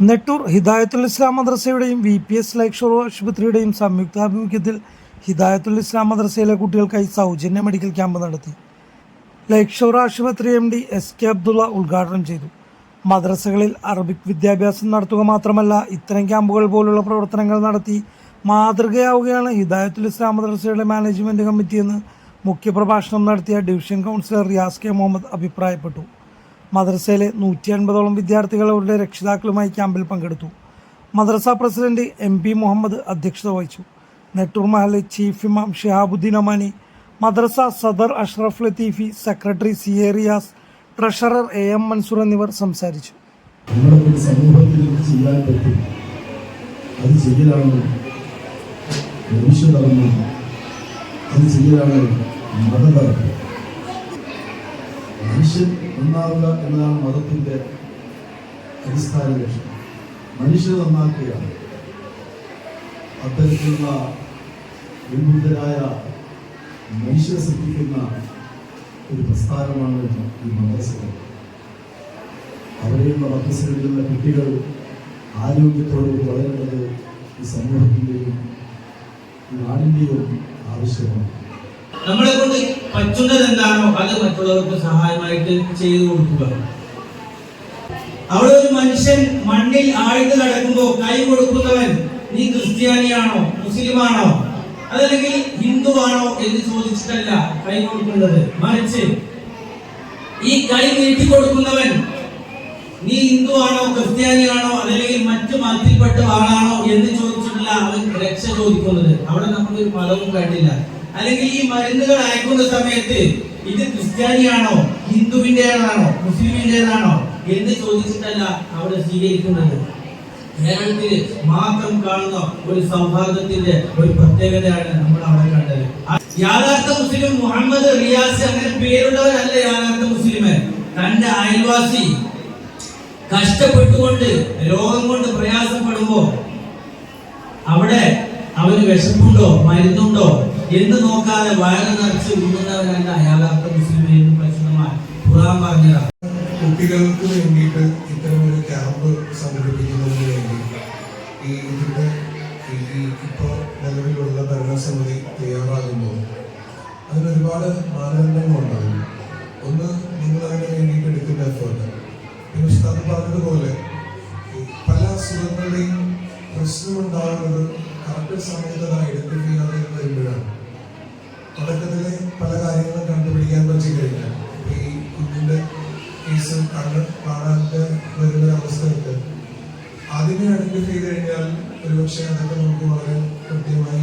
നെട്ടൂർ ഹിദായത്തുൽ ഇസ്ലാം മദ്രസയുടെയും V P S Lakeshore ആശുപത്രിയുടെയും സംയുക്താഭിമുഖ്യത്തിൽ ഹിദായത്തുൽ ഇസ്ലാം മദ്രസയിലെ കുട്ടികൾക്കായി സൗജന്യ മെഡിക്കൽ ക്യാമ്പ് നടത്തി. ലൈക്ഷോർ ആശുപത്രി M D S K Abdulla ഉദ്ഘാടനം ചെയ്തു. മദ്രസകളിൽ അറബിക് വിദ്യാഭ്യാസം നടത്തുക മാത്രമല്ല ഇത്തരം ക്യാമ്പുകൾ പോലുള്ള പ്രവർത്തനങ്ങൾ നടത്തി മാതൃകയാവുകയാണ് ഹിദായത്തുൽ ഇസ്ലാം മദ്രസയുടെ മാനേജ്മെന്റ് കമ്മിറ്റിയെന്ന് മുഖ്യപ്രഭാഷണം നടത്തിയ division councillor Riyas K Muhammad അഭിപ്രായപ്പെട്ടു. മദ്രസയിലെ നൂറ്റി അൻപതോളം വിദ്യാർത്ഥികൾ അവരുടെ രക്ഷിതാക്കളുമായി ക്യാമ്പിൽ പങ്കെടുത്തു. മദ്രസ പ്രസിഡന്റ് എം പി മുഹമ്മദ് അധ്യക്ഷത വഹിച്ചു. നെട്ടൂർ മഹലിലെ ചീഫ് ഇമാം ഷിഹാബുദ്ദീൻ അമാനി മദ്രസ സദർ Ashraf Latheefi secretary C A Riyas treasurer A M Mansoor എന്നിവർ സംസാരിച്ചു. അത് ചെയ്യലാണ്. മനുഷ്യധർമ്മം. മനുഷ്യൻ നന്നാവുക എന്നതാണ് മതത്തിന്റെ അടിസ്ഥാന ലക്ഷ്യം. മനുഷ്യനെ നന്നാക്കുകയാണ്. അത്തരത്തിലുള്ള വിമുദ്ധരായ മനുഷ്യരെ സൃഷ്ടിക്കുന്ന ഒരു പ്രസ്ഥാനമാണ് ഈ മദ്രസകൾ. അവിടെയുള്ള മദ്രസകളിലുള്ള കുട്ടികൾ ആരോഗ്യത്തോടെ വളരേണ്ടത് ഈ സമൂഹത്തിന്റെയും ഈ നാടിന്റെയും ആവശ്യമാണ്. നമ്മളെ കൊണ്ട് പറ്റുന്നത് എന്താണോ അത് മറ്റുള്ളവർക്ക് സഹായമായിട്ട് ചെയ്തു കൊടുക്കുക. അവിടെ ഒരു മനുഷ്യൻ മണ്ണിൽ ആഴ്ന്ന് നടക്കുമ്പോൾ കൈ കൊടുക്കുന്നവൻ നീ ക്രിസ്ത്യാനിയാണോ മുസ്ലിമാണോ അതല്ലെങ്കിൽ ഹിന്ദുവാണോ എന്ന് ചോദിച്ചിട്ടല്ല കൈ കൊടുക്കുന്നത് മറിച്ച് ഈ കൈ നീട്ടി കൊടുക്കുന്നവൻ നീ ഹിന്ദുവാണോ ക്രിസ്ത്യാനിയാണോ അതല്ലെങ്കിൽ മറ്റു മതത്തിൽപ്പെട്ട ആളാണോ എന്ന് ചോദിച്ചിട്ടില്ല അവൻ രക്ഷ ചോദിക്കുന്നത്. അവിടെ നമുക്കൊരു ഫലവും കണ്ടില്ല. അല്ലെങ്കിൽ ഈ മരുന്നുകൾ അയക്കുന്ന സമയത്ത് ഇത് ക്രിസ്ത്യാനിയാണോ ഹിന്ദുവിന്റെതാണോ മുസ്ലിമിന്റെതാണോ എന്ന് ചോദിച്ചിട്ടല്ല അവിടെ സ്വീകരിക്കുന്നത്. കേരളത്തിൽ മാത്രം കാണുന്ന ഒരു സൗഹാർദ്ദത്തിന്റെ ഒരു പ്രത്യേകതയാണ് നമ്മൾ അവിടെ കണ്ടത്. യാഥാർത്ഥ മുസ്ലിം മുഹമ്മദ് റിയാസ് അങ്ങനെ പേരുള്ളവരല്ല യാഥാർത്ഥ മുസ്ലിം തന്റെ അയൽവാസി കഷ്ടപ്പെട്ടുകൊണ്ട് രോഗം കൊണ്ട് പ്രയാസപ്പെടുമ്പോ അവിടെ അവന് വിശപ്പുണ്ടോ? മരുന്നുണ്ടോ? എന്ന് നോക്കാതെ വയറ് നിറച്ച് ഉണ്ണുന്നവരല്ല യാഥാർത്ഥ മുസ്ലിം എന്ന് ഖുറാൻ ഖുർആൻ പറഞ്ഞതാണ് കുട്ടികൾക്ക് വേണ്ടിയിട്ട് ഇത്തരം ഒരു ക്യാമ്പ് സംഘടിപ്പിക്കുന്നതിന് വേണ്ടി ഈ ഇതിന്റെ ഈ ഇപ്പോൾ നിലവിലുള്ള ഭരണസമിതി തയ്യാറാകുമ്പോൾ അതിനൊരുപാട് മാനദണ്ഡങ്ങളുണ്ടാകും ഒന്ന് നിങ്ങൾ അതിന് വേണ്ടിയിട്ട് എടുക്കുന്ന എഫേർട്ട് പിന്നെ ഉസ്താദ് പറഞ്ഞതുപോലെ പല അസുഖങ്ങളുടെയും പ്രശ്നമുണ്ടാകുന്നത് കറക്റ്റ് സമയത്ത് അത് ഐഡന്റിഫൈ ചെയ്യാതെ വരുമ്പോഴാണ് തുടക്കത്തിലെ പല കാര്യങ്ങളും കണ്ടുപിടിക്കാൻ പറ്റി കഴിഞ്ഞാൽ ഈ കുഞ്ഞിന്റെ കേസ് കണ്ണ് കാണാതെ വരുന്ന അവസ്ഥയൊക്കെ അതിനെ ഐഡന്റിഫൈ ചെയ്ത് കഴിഞ്ഞാൽ ഒരുപക്ഷെ അതൊക്കെ നമുക്ക് വളരെ കൃത്യമായി